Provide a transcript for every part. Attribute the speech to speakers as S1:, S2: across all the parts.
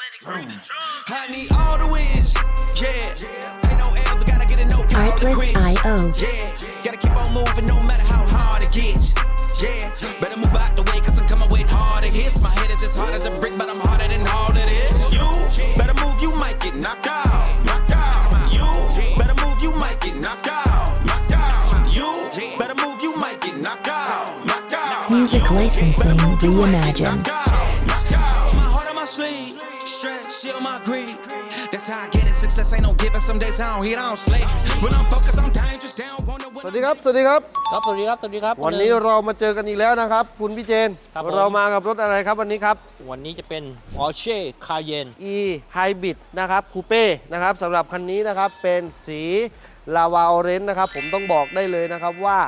S1: I need all the wins, yeah. Ain't no L's, I gotta get it, no count the
S2: Artlist
S1: Yeah, gotta keep on moving no matter how hard it gets. Yeah, better move out the way, cause I'm coming with harder hits. My head is as hard as a brick, but I'm harder than all of this. You better move, you might get knocked out. Knocked out. You better move, you might get knocked out. Knocked out. You better move, you might get. Knocked out.
S2: Music licensing reimagined.
S1: How I get it. Success ain't no given. Some days I don't hit, I don't slay. When I'm focused, I'm dangerous. Down, wanna win.
S3: สวัสดีครับ สวัสดีครับ
S4: ครับ สวัสดีครับ สวัสดีครับ
S3: วันนี้เรามาเจอกันอีกแล้วนะครับ คุณพี่เจน
S4: ครับผม
S3: เรามากับรถอะไรครับวันนี้ครับ
S4: วันนี้จะเป็น Porsche Cayenne
S3: e Hybrid นะครับคูเป้นะครับสำหรับคันนี้นะครับเป็นสีลาวาออเรนนะครับ ผมต้องบอกได้เลยนะครับว่า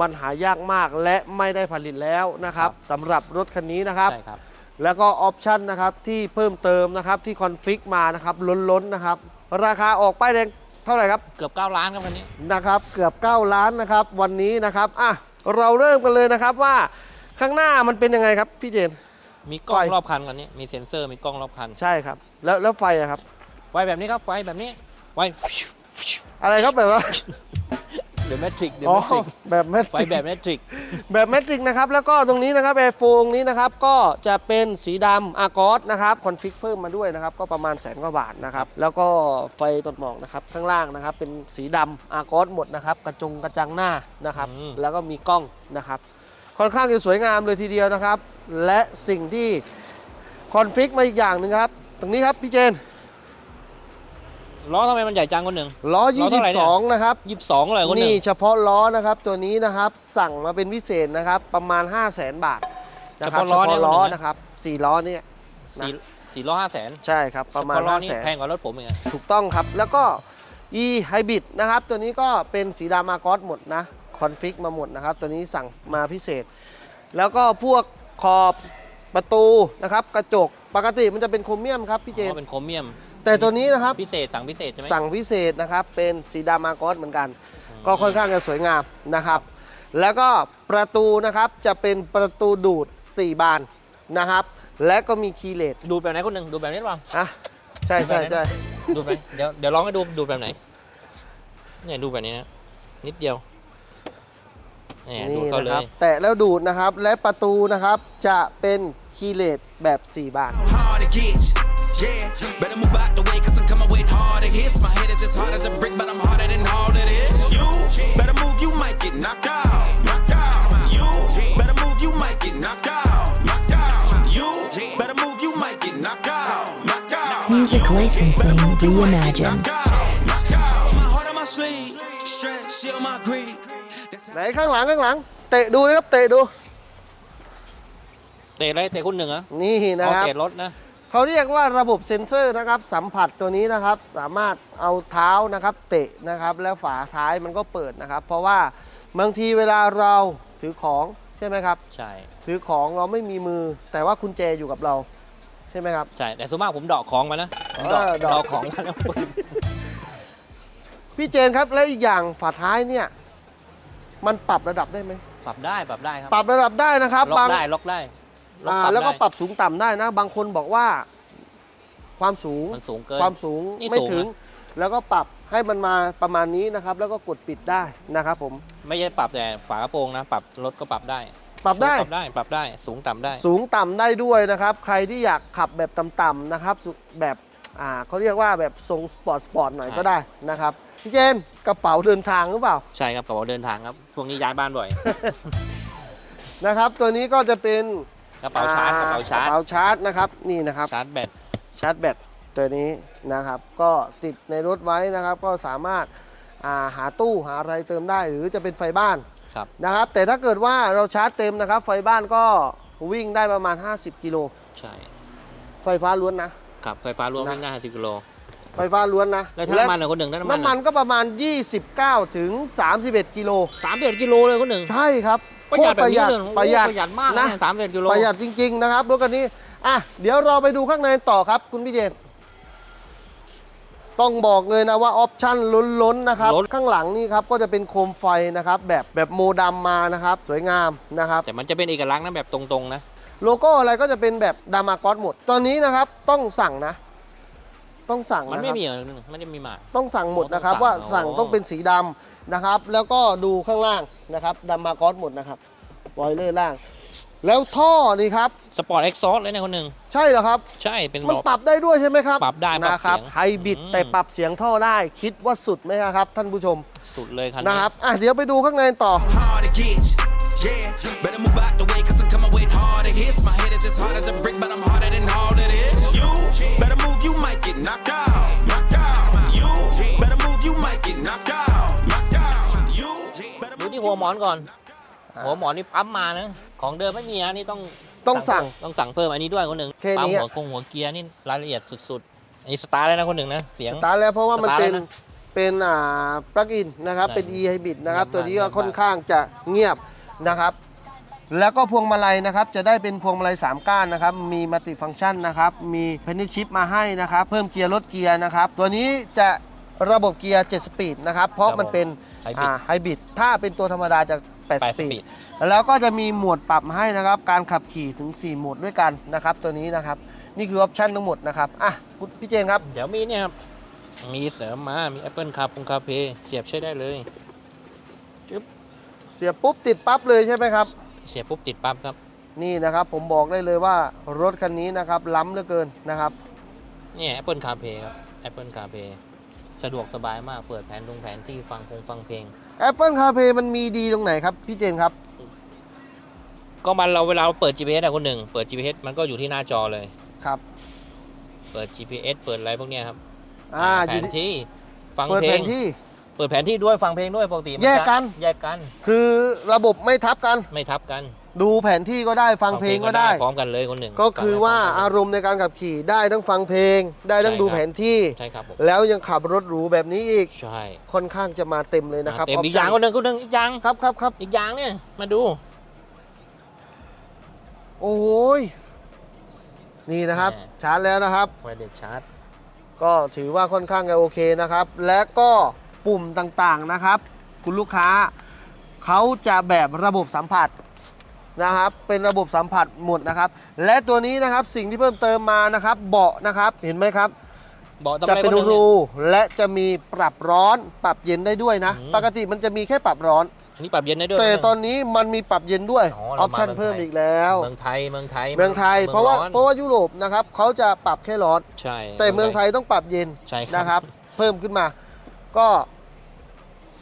S3: มันหายากมากและไม่ได้ผลิตแล้วนะครับสำหรับรถคันนี้นะครับ
S4: ใช่ครับ
S3: แล้วก็ออปชันนะครับที่เพิ่มเติมนะครับที่คอนฟิกมานะครับล้นๆนะครับ ราคาออกป้ายแดงเท่าไหร่ครับ
S4: เกือบ 9 ล้านครับคันนี้
S3: นะครับเกือบ 9 ล้านนะครับวันนี้นะครับอะเราเริ่มกันเลยนะครับว่าข้างหน้ามันเป็นยังไงครับพี่เจน
S4: มีกล้อง
S3: ไฟ
S4: รอบคันคันนี้มีเซ็นเซอร์มีกล้องรอบคัน
S3: ใช่ครับ แล้วแล้วไฟอะครับ
S4: ไฟแบบนี้ครับไฟแบบนี้ไฟ
S3: อะไรครับแบบว่า
S4: เดอะแมทริกเดอะ
S3: อ๋อ
S4: แมทริก
S3: แบบแมท
S4: ไฟ
S3: ริก
S4: แบบแมทริก
S3: แบบแมทริกนะครับแล้วก็ตรงนี้นะครับแอร์โฟงนี้นะครับก็จะเป็นสีดำอากอสนะครับคอนฟิกเพิ่มมาด้วยนะครับก็ประมาณแสนกว่าบาทนะครับแล้วก็ไฟตดหมอกนะครับข้างล่างนะครับเป็นสีดำอากอสหมดนะครับกระจงกระจังหน้านะครับ
S4: อืม
S3: แล้วก็มีกล้องนะครับค่อนข้างจะสวยงามเลยทีเดียวนะครับ และสิ่งที่คอนฟิกมาอีกอย่างหนึ่งครับตรงนี้ครับพี่เจน
S4: ล้อทำไมมันใหญ่จังคนหนึ่ง
S3: ล้อ
S4: ล้อเท่าไหร่เนี่ย
S3: 22 นะครับ
S4: ยี่สิบสองเลยคนหนึ่
S3: นี่
S4: ง
S3: เฉพาะล้อนะครับตัวนี้นะครับสั่งมาเป็นพิเศษนะครับประมาณ 5 0 0แสนบาทนะครับ
S4: เฉพาะล้อเนี่ย
S3: ล้อ
S4: คนหนึ่งนะ
S3: นะครับสี่ล้อเนี่ย
S4: สี่สี่ล้อห้าแสน
S3: ใช่ครับประมาณ
S4: เฉพล้อ
S3: 5 0 0
S4: นี่
S3: แสน
S4: แพงกว่ารถผมอีกอะ
S3: ถูกต้องครับ แล้วก็ e hybrid นะครับตัวนี้ก็เป็นสีดำมากอสหมดนะคอนฟิกมาหมดนะครับตัวนี้สั่งมาพิเศษ แล้วก็พวกขอบประตูนะครับกระจกปกติมันจะเป็นโครเมียมครับพี่เจ
S4: อ๋
S3: น
S4: อเป็นโครเมียม
S3: แต่ตัวนี้นะครับ
S4: พิเศษสั่งพิเศษใช่ไหม
S3: สั่งพิเศษนะครับเป็นสีดำมากอสเหมือนกัน ก็ค่อนข้างจะสวยงามนะครับ แล้วก็ประตูนะครับจะเป็นประตูดูด 4 บานนะครับ และก็มีคีย์เลส
S4: ดูแบบไหนคนหนึ่งดูแบบนี้หรือเปล่า
S3: อะใช่ใช่ใช่
S4: ดูแบบไหนเดี๋ยวเดี๋ยวลองให้ดูดูแบบไหนเนี่ยดูแบบนี้นะนิดเดียวเนี่ยดู
S3: นี่
S4: เข้า
S3: นะ
S4: เล
S3: ครับ
S4: ย
S3: แตะแล้วดูดนะครับและประตูนะครับจะเป็นคีย์เลสแบบ 4 บาน
S1: How hard it gets. Yeah, better move out the way, cause I'm coming with harder hits. My head is as hard as a brick, but I'm harder than all of this. You better move, you might get knocked out. Knocked out. You better move, you might get knocked out. Knocked out. You better move, you might get knocked out. Knocked out.
S2: Music licensing reimagined.
S1: Knocked out. Knocked out. My heart on my sleeve, stress, shield my greed. That's
S3: ไหนข้างหลังข้างหลัง เตะดูนะครับเตะดู
S4: เตะอะไรเตะคนหนึ่งเหรอ
S3: นี่นะ
S4: อ๋อ
S3: ครับ
S4: เตะรถนะ
S3: เขาเรียกว่าระบบเซ็นเซอร์นะครับ สัมผัสตัวนี้นะครับ สามารถเอาเท้านะครับ เตะนะครับ แล้วฝาท้ายมันก็เปิดนะครับ เพราะว่าบางทีเวลาเราถือของใช่ไหมครับ
S4: ใช่
S3: ถือของเราไม่มีมือ แต่ว่ากุญแจอยู่กับเรา ใช่ไหมครับ
S4: ใช่ แต่ส่วนมากผมเดอกของมานะผมเดอก
S3: เออเดาะ
S4: เดอกของมาแล้ว
S3: พี่เจนครับแล้วอีกอย่างฝาท้ายเนี่ย มันปรับระดับได้ไหม
S4: ปรับได้ปรับได้ครับ
S3: ปรับระดับได้นะครับ
S4: ล็อก
S3: บาง
S4: ได้ล็อกได้ ล็อก
S3: อ่า
S4: ปรับ
S3: แล้วก็
S4: ได้
S3: ปรับสูงต่ำได้นะ บางคนบอกว่า ความสูง
S4: มันสูงเกิน
S3: ความสูง
S4: นี่
S3: ไม่
S4: สูง
S3: ถึง
S4: นะ
S3: แล้วก็ปรับให้มันมาประมาณนี้นะครับ แล้วก็กดปิดได้นะครับ ผม
S4: ไม่ใช่ปรับแต่ฝากระโปรงนะ ปรับรถก็ปรับได้
S3: ปรับได้
S4: ปรับได้ ปรับได้ สูงต่ำได้
S3: สูงต่ำได้ด้วยนะครับ ใครที่อยากขับแบบต่ำๆนะครับสุแบบอ่าเขาเรียกว่าแบบทรงสปอร์ตสปอร์ตหน่อย
S4: ใช่
S3: ก็ได้นะครับพี่เจนกระเป๋าเดินทางหรือเปล่า
S4: ใช่ครับกระเป๋าเดินทางครับช่วงนี้ย้ายบ้านบ่อย
S3: นะครับ ตัวนี้ก็จะเป็น
S4: กระเป๋าชาร์จกระเป๋าชาร์จ
S3: กระเป๋าชาร์จนะครับนี่นะครับ
S4: ชาร์จแบต
S3: ชาร์จแบตตัวนี้นะครับ ก็ติดในรถไว้นะครับ ก็สามารถอ่าหาตู้หาอะไรเติมได้หรือจะเป็นไฟบ้าน
S4: ครับ
S3: นะครับ แต่ถ้าเกิดว่าเราชาร์จเต็มนะครับ ไฟบ้านก็วิ่งได้ประมาณ 50 กิโล
S4: ใช่
S3: ไฟฟ้าล้วนนะ
S4: ขับไฟฟ้ารวม
S3: นะ
S4: วิ่งได้50กิโล
S3: ไฟฟ้าล้วนนะ
S4: แล้วถ้าน้ำมันเหรอคนหนึ่งถ้าน้ำมัน
S3: น้ำมันก็ประมาณ 29ถึง31 กิโล
S4: สามเดือนกิโลเลยคนหนึ่ง
S3: ใช่ครับ
S4: ประหยัด
S3: โคต
S4: แบบนี้เลย
S3: ประหยัด
S4: ประหยัดมาก
S3: นะ
S4: นะสามเดือนกิโล
S3: ประหยัดจริง ๆ นะครับรถคันนี้อะเดี๋ยวเราไปดูข้างในต่อครับ คุณพี่เจนต้องบอกเลยนะว่าออปชั่นล้นๆนะครับ ข้างหลังนี่ครับก็จะเป็นโคมไฟนะครับ แบบแบบโมดำมานะครับ สวยงามนะครับ
S4: แต่มันจะเป็นเอกลักษณ์นะแบบตรงๆนะ
S3: โลโก้อะไรก็จะเป็นแบบดามากอสหมด ตอนนี้นะครับต้องสั่งนะ ต้องสั่ง
S4: มัน
S3: นะค
S4: ไม่
S3: รับ
S4: มีเหรอนึงไม่ได้มีมา
S3: ต้องสั่งหมดนะครับ
S4: ต้องสั่ง
S3: ว่า
S4: อ๋อ
S3: สั่งต้องเป็นสีดำนะครับ แล้วก็ดูข้างล่าง นะครับดามากอสหมดนะครับบอยเลอร์ล่าง แล้วท่อนี่ครับ
S4: สปอร์ตเอ็กซอสเลยนะคนหนึ่ง
S3: ใช่เหรอครับ
S4: ใช่เป็น
S3: มัน
S4: บอก
S3: ปรับได้ด้วยใช่ไหมครับ
S4: ปรับได้ปรับ
S3: นะครับ
S4: เสียง
S3: ไฮบริด
S4: อืม
S3: แต่ปรับเสียงท่อได้คิดว่าสุดไหมครับ ท่านผู้ชม
S4: สุดเลยคัน
S3: นะ
S4: นี้
S3: ครับอะเดี๋ยวไปดูข้างในต่อ
S1: hard to get. Yeah, better move out the way, cause I'm coming with harder hits. My head is as hard as a brick, but I'm harder
S4: หัวหมอนก่อนหัวหมอนนี่ปั๊มมานะของเดิมไม่มีนะนี่ต้อง
S3: ต้องสั่ง
S4: ต้องสั่งเพิ่มอันนี้ด้วยคนหนึ่ง
S3: แค่นี้
S4: ปั๊มหัวกงหัวเกียร์นี่รายละเอียดสุดๆอันนี้สตาร์ทเลยนะคนหนึ่งนะเสียง
S3: สตาร์ทแล้วเพราะว่ามัน
S4: สตาร์ท
S3: เป็น
S4: แล้วนะ
S3: เป็นอ่าปลั๊กอินนะครับ
S4: ใช่
S3: เป็น e hybrid นะครับ
S4: เงียบ
S3: ตัวนี้ก็
S4: มาก
S3: ค่อนข้างจะเงียบนะครับ แล้วก็พวงมาลัยนะครับ จะได้เป็นพวงมาลัย 3 ก้านนะครับ มีมัลติฟังก์ชันนะครับ มีเพนนิชิปมาให้นะครับ เพิ่มเกียร์ลดเกียร์นะครับ ตัวนี้จะ ระบบเกียร์ 7 สปีดนะครับ เพราะมันเป็น
S4: ไฮบริด
S3: ไฮบริดถ้าเป็นตัวธรรมดาจะ8ส
S4: 8
S3: ปี
S4: สปี
S3: ด
S4: ด
S3: แล้วก็จะมีโหมดปรับมาให้นะครับ การขับขี่ถึง 4 โหมดด้วยกันนะครับ ตัวนี้นะครับ นี่คือออปชันทั้งหมดนะครับ อะคุณพี่เจนครับ
S4: เดี๋ยวมีเนี่ยครับมีเสริมมา มี Apple Car พงคาเพเสียบใช้ได้เลย
S3: เสียบปุ๊บติดปั๊บเลยใช่ไหมครับ
S4: เสียบปุ๊บติดปั๊บครับ
S3: นี่นะครับ ผมบอกได้เลยว่ารถคันนี้นะครับ ล้ำเหลือเกินนะครับ
S4: เนี่ย Apple Car Play ครับ Apple Car Play สะดวกสบายมาก เปิดแผนตรงแผนที่ฟังพงฟังเพลง
S3: Apple CarPlay มันมีดีตรงไหนครับ พี่เจนครับ
S4: ก็มันเราเวลาเราเปิด GPS อะคนหนึ่ง เปิด GPS มันก็อยู่ที่หน้าจอเลย
S3: ครับ
S4: เปิด GPS เปิดอะไรพวกเนี้ยครับ
S3: อ่า
S4: แผ
S3: อยู่
S4: น
S3: ที่
S4: ที่ฟัง
S3: เปิด
S4: เพล
S3: แผ
S4: ง
S3: นที่
S4: เปิดแผนที่ด้วยฟังเพลงด้วยปกติมั
S3: แยกกัน
S4: จะแยกกัน
S3: คือระบบไม่ทับกัน
S4: ไม่ทับกัน
S3: ดูแผนที่ก็ได้ฟังเพลงก็ได้
S4: พร้อมกันเลยคนหนึ่ง
S3: ก็คือว่า
S4: ฟังได้พร้
S3: อามรมณ์ในการขับขี่ได้ทั้งฟังเพลง ได้ทั้ง
S4: ใช่
S3: ดู
S4: ครับ
S3: แผนที่
S4: ใช่ครับผม
S3: แล้วยังขับรถหรูแบบนี้อีก
S4: ใช่
S3: ค่อนข้างจะมาเต็มเลยนะครับ
S4: เต็มอีก
S3: ป
S4: อย่าง
S3: ชั่
S4: คนหนึ่งคนหนึ่งอีกอย่าง
S3: ครับครับครับ
S4: อีกอย่างเนี่ยมาดู
S3: โอ้ยนี่นะครับ
S4: แหม่
S3: ชาร์จแล้วนะครับ
S4: ไวเด็ดชาร์จ
S3: ก็ถือว่าค่อนข้างจะโอเคนะครับ และก็ปุ่มต่างๆนะครับ คุณลูกค้าเขาจะแบบระบบสัมผัส นะครับเป็นระบบสัมผัสหมดนะครับ และตัวนี้นะครับสิ่งที่เพิ่มเติมมานะครับ เบาะนะครับเห็นไหมครับ
S4: บอกต้อง
S3: จะ
S4: ไป
S3: เป็น
S4: คนหนึ่ง
S3: รูและจะมีปรับร้อนปรับเย็นได้ด้วยนะ
S4: อืม
S3: ปกติมันจะมีแค่ปรับร้อน
S4: อันนี้ปรับเย็นได้ด้วย
S3: แต่
S4: นะ
S3: ตอนนี้มันมีปรับเย็นด้วย
S4: อ๋
S3: อ
S4: อ
S3: อ
S4: เรา
S3: ป
S4: มา
S3: ชั่น
S4: เมืองไทย
S3: เพิ่มอีกแล้ว
S4: เมืองไทยเมืองไทย
S3: เมืองไทย เพราะว่า
S4: มือง
S3: เพราะว่ายุโรปนะครับเขาจะปรับแค่ร้อน
S4: ใช่
S3: แต่เมืองไทยต้องปรับเย็น
S4: ใช่ครับ
S3: นะครับ เพิ่มขึ้นมา ก็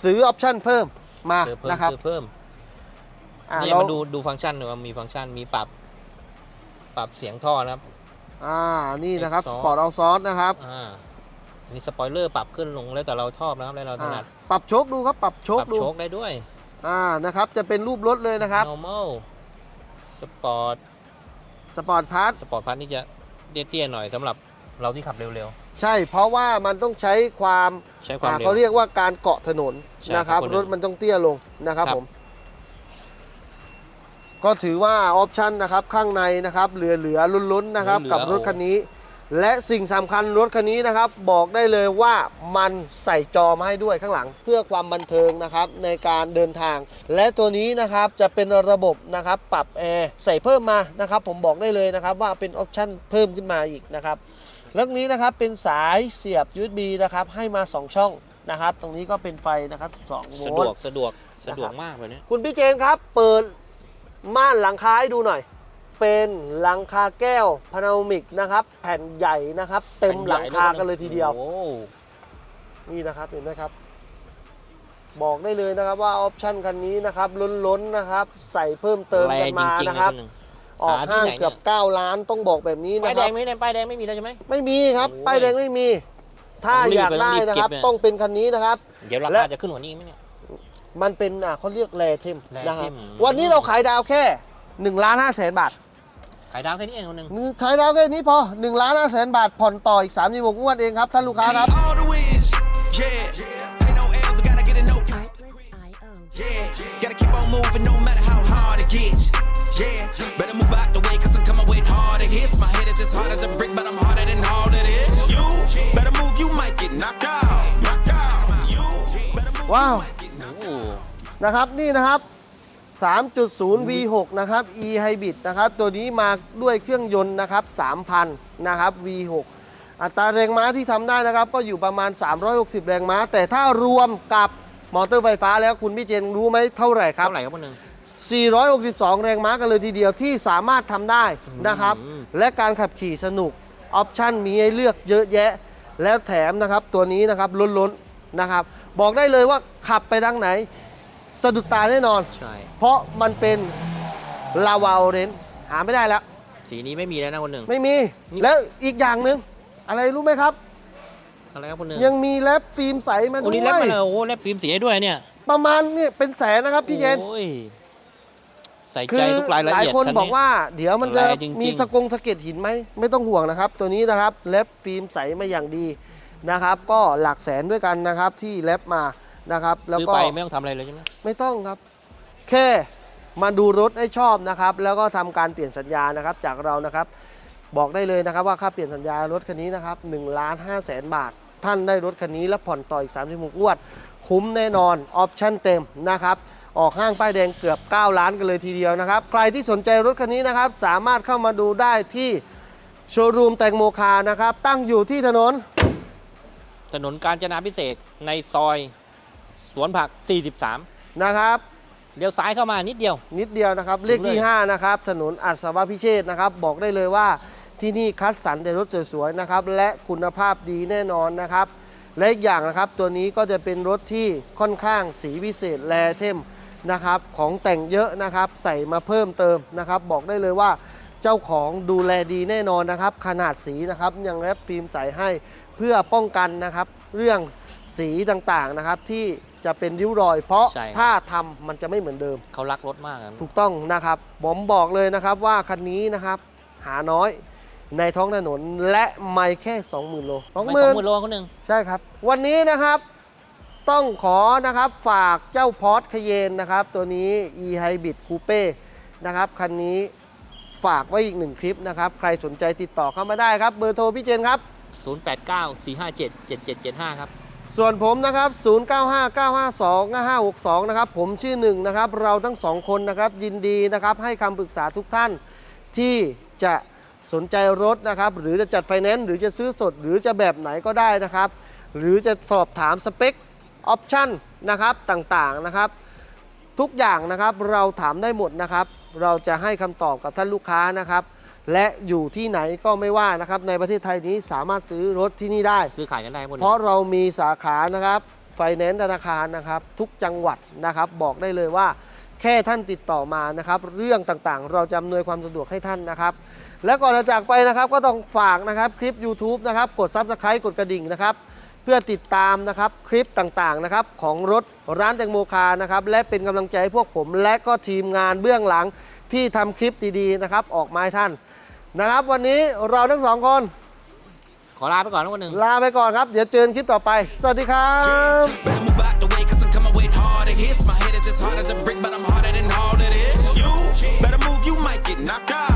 S3: ซื้อออปชั่นเพิ่มมา
S4: เพิ่มเพิ่ม
S3: นะครับ
S4: เพิ่ม
S3: อ่า
S4: เนี่ย
S3: เรา
S4: มาดูดูฟังก์ชันหน่อยว่ามีฟังก์ชันมีปรับ ปรับเสียงท่อนะครับ
S3: อ่านี่นะครับส
S4: Exhaust
S3: ปอร์ตเอาซอสนะครับ
S4: อ่ามีสปอยเลอร์ปรับขึ้นลงแล้วแต่เราชอบนะครับแล้วเราถ
S3: อ่า
S4: นัด
S3: ปรับโชคดูครับปรับโช
S4: ป
S3: ครับดู
S4: โชคได้ด้วย
S3: อ่านะครับจะเป็นรูปรถเลยนะครับ
S4: normal สปอร์ต
S3: สปอร์ตพาร์ท
S4: สปอร์ตพัทนี่จะเตี้ยๆหน่อยสำหรับเราที่ขับเร็ว
S3: ใช่เพราะว่ามันต้องใช้ความ
S4: ๆ ใช้ความ
S3: อ่า
S4: เร็ว
S3: เขาเรียกว่าการเกาะถนน
S4: ใช่
S3: นะครับ
S4: ครับ
S3: รถมันต้องเตี้ยลงนะครับ
S4: ครับ
S3: ผม ก็ถือว่าออปชันนะครับข้างในนะครับเหลือๆลุ้นๆนะครับ
S4: เหลือๆ
S3: กับรถคันนี้ และสิ่งสำคัญรถคันนี้นะครับ บอกได้เลยว่ามันใส่จอมาให้ด้วยข้างหลัง เพื่อความบันเทิงนะครับในการเดินทาง และตัวนี้นะครับจะเป็นระบบนะครับปรับแอร์ใส่เพิ่มมานะครับ ผมบอกได้เลยนะครับว่าเป็นออปชันเพิ่มขึ้นมาอีกนะครับแล้วนี้นะครับเป็นสายเสียบ USB นะครับให้มา 2 ช่องนะครับ ตรงนี้ก็เป็นไฟนะครับ2โว
S4: สะด
S3: ล
S4: วก
S3: ต์
S4: สะดวกสะดวก
S3: นะครับ
S4: มากเลยเนี่ย
S3: คุณพี่เจนครับ เปิด ม่านหลังคาให้ดูหน่อย เป็นหลังคาแก้วพานาโมิกนะครับ แผ่นใหญ่นะครับ เต็มหลังคากันเลยทีเดียว
S4: โอ้
S3: นี่นะครับเห็นไหมครับบอกได้เลยนะครับว่าออปชั่นคันนี้นะครับล้นๆนะครับ ใส่เพิ่มเติม
S4: แร
S3: กัน
S4: ง
S3: มา
S4: จริงๆ
S3: นะ
S4: นะ
S3: ค
S4: ค
S3: รั
S4: รั
S3: บบ
S4: หนึ่ง
S3: ออก
S4: หาที่
S3: ห้าง
S4: ไหน
S3: เกือบ
S4: เนี่ย
S3: 9ล้านต้องบอกแบบนี้
S4: ป้าย
S3: นะ
S4: แด
S3: ครั
S4: ง
S3: บ
S4: ไม่ได้ป้ายแดงไม่มีแล้วใช่ไหม
S3: ไม่มีครับ
S4: โอ้ย
S3: ป้ายแดงไม่มี ถ้า
S4: ต้องรีบ
S3: อยากได้
S4: ต้องรีบ
S3: นะครับ
S4: เก็บเนี่ย
S3: ต้องเป็นคันนี้นะครับ
S4: เดี๋ยวรา
S3: และ
S4: คาจะขึ้นกว่านี้ไหมเนี่ย
S3: มันเป็นอะเขาเรียกแรเทม
S4: แร
S3: นะครับ
S4: เทม
S3: วันนี้เราขายดาวแค่1ล้าน5แสนบาท
S4: ขายดาวแค่นี้เองคนหนึ่ง
S3: ขายดาวแค่นี้พอ1ล้าน5แสนบาท ผ่อนต่ออีก3 6งวดเองครับ ท่านลูกค้าครับ
S1: Need all the wins. Yeah. Ain't no L's, I gotta get it no.
S2: Artlist.io.
S1: Yeah. Gotta keep on moving no matter how hard it gets. Yeah. Better move out the way, cause I'm coming with harder hits. My head is as hard as a brick, but I'm harder than all of this. You better move, you might get knocked out. Knocked out. You better move.
S3: ว้าว
S4: โอ้โห
S3: นะครับนี่นะครับ 3.0 V6 นะครับ e Hybrid นะครับ ตัวนี้มาด้วยเครื่องยนต์นะครับ 3,000 นะครับ V6 อัตราแรงม้าที่ทำได้นะครับ ก็อยู่ประมาณ 360 แรงม้า แต่ถ้ารวมกับมอเตอร์ไฟฟ้าแล้วคุณพี่เจนรู้ไหมเท่าไหร่ครับ
S4: เท่าไหร่ครับคนหนึ่ง
S3: 462 แรงม้ากันเลยทีเดียวที่สามารถทำได้นะครับ
S4: อืม
S3: และการขับขี่สนุก ออปชันมีให้เลือกเยอะแยะ แล้วแถมนะครับตัวนี้นะครับล้นๆนะครับ บอกได้เลยว่าขับไปทางไหน สะดุดตาแน่นอน
S4: ใช่
S3: เพราะมันเป็นลาวาโอเรนหาไม่ได้แล้ว
S4: สีนี้ไม่มีแล้วนะคนหนึ่ง
S3: ไม่มี
S4: นี่
S3: แล้วอีกอย่างหนึ่งอะไรรู้ไหมครับ
S4: อะไรครับคนหนึ่ง
S3: ยังมีแรปฟิล์มใสมา
S4: โอ้
S3: ด้
S4: นี่แรป
S3: วย
S4: มาเลยโอ้แรปฟิล์มสีให้ด้วยเนี่ย
S3: ประมาณเนี่ยเป็นแสนนะครับพี่เจน
S4: โอ้ยใส่
S3: คื
S4: ใจทุกรายละ
S3: หลาย
S4: เอียด
S3: คน
S4: คั
S3: บอกว่าเดี๋ยวมันจะ
S4: ละเอียดจริงๆ
S3: มีสกงสะเก็ดหินไหมไม่ต้องห่วงนะครับ ตัวนี้นะครับแรปฟิล์มใสมาอย่างดีนะครับ ก็หลักแสนด้วยกันนะครับที่แรปมา นะครับ แล้ว
S4: ซื้อ
S3: ก็
S4: ไปไม่ต้องทำอะไรเลยใช่ไหม
S3: ไม่ต้องครับ แค่มาดูรถให้ชอบนะครับ แล้วก็ทำการเปลี่ยนสัญญานะครับจากเรานะครับ บอกได้เลยนะครับว่าค่าเปลี่ยนสัญญารถคันนี้นะครับ1ล้าน5แสนบาท ท่านได้รถคันนี้แล้วผ่อนต่ออีก36งวด คุ้มแน่นอนออปชั่นเต็มนะครับ ออกห้างป้ายแดงเกือบ 9 ล้านกันเลยทีเดียวนะครับ ใครที่สนใจรถคันนี้นะครับ สามารถเข้ามาดูได้ที่โชว์รูมแตงโมคาร์นะครับ ตั้งอยู่ที่ถนน
S4: ถนนกาญจนาพิเศษกในซอย สวนผัก 43
S3: นะครับ
S4: เลี้ยวซ้ายเข้ามานิดเดียว
S3: นิดเดียวนะครับ เลขที่
S4: เลย
S3: 5นะครับ ถนนอัศวพิเชษฐ์นะครับ บอกได้เลยว่าที่นี่คัดสรรแต่รถสวยๆนะครับ และคุณภาพดีแน่นอนนะครับ และอีกอย่างนะครับ ตัวนี้ก็จะเป็นรถที่ค่อนข้างสีพิเศษแลเทมนะครับ ของแต่งเยอะนะครับ ใส่มาเพิ่มเติมนะครับ บอกได้เลยว่าเจ้าของดูแลดีแน่นอนนะครับ ขนาดสีนะครับยังแรปฟิล์มใส่ให้เพื่อป้องกันนะครับ เรื่องสีต่างๆนะครับที่ จะเป็นริ้วรอย เพราะ
S4: ใช่ครับ
S3: ถ้าทำมันจะไม่เหมือนเดิม
S4: เขารักรถมากอะ
S3: ถูกต้องนะครับผมบอกเลยนะครับว่าคันนี้นะครับ หาน้อยในท้องถนนและไม่แค่ 20,000 โล
S4: ไม่สองหมื่นโลคนหนึ่ง
S3: ใช่ครับ วันนี้นะครับต้องขอนะครับฝากเจ้าพอร์ตคเยนนะครับ ตัวนี้ e Hybrid Coupe นะครับ คันนี้ฝากไว้อีกหนึ่งคลิปนะครับ ใครสนใจติดต่อเข้ามาได้ครับ เบอร์โทรพี่เจนครับ
S4: 089 457 7775 ครับ
S3: ส่วนผมนะครับ 0959525562 นะครับ ผมชื่อหนึ่งนะครับ เราทั้งสองคนนะครับยินดีนะครับให้คำปรึกษาทุกท่านที่จะสนใจรถนะครับ หรือจะจัดไฟแนนซ์หรือจะซื้อสด หรือจะแบบไหนก็ได้นะครับ หรือจะสอบถามสเปคออปชั่นนะครับต่างๆนะครับ ทุกอย่างนะครับเราถามได้หมดนะครับ เราจะให้คำตอบกับท่านลูกค้านะครับ และอยู่ที่ไหนก็ไม่ว่านะครับในประเทศไทยนี้สามารถซื้อรถที่นี่ได้
S4: ซื้อขายกันได้คนห
S3: เพ
S4: นึ่ง
S3: ราะเรามีสาขานะครับไฟแนนซ์ธนาคารนะครับทุกจังหวัดนะครับบอกได้เลยว่า แค่ท่านติดต่อมานะครับเรื่องต่างๆ เราจะอำนวยความสะดวกให้ท่านนะครับ และก่อนจะจากไปนะครับก็ต้องฝากนะครับคลิป YouTube นะครับกด Subscribe กดกระดิ่งนะครับเพื่อติดตามนะครับคลิปต่างๆนะครับของรถร้านแตงโมคาร์นะครับและเป็นกำลังใจให้พวกผมและก็ทีมงานเบื้องหลังที่ทำคลิปดีๆนะครับออกมาให้ท่าน นะครับ วันนี้เราทั้งสองคน
S4: ขอลาไปก่อนนะคนหนึ่ง
S3: ลาไปก่อนครับ เดี๋ยวเจอกันคลิปต่อไป สวัสดีครับ
S1: Better move out the way, cause I'm coming with harder hits. My head is as hard as a brick, but I'm harder than all of this. You better move, you might get knocked out.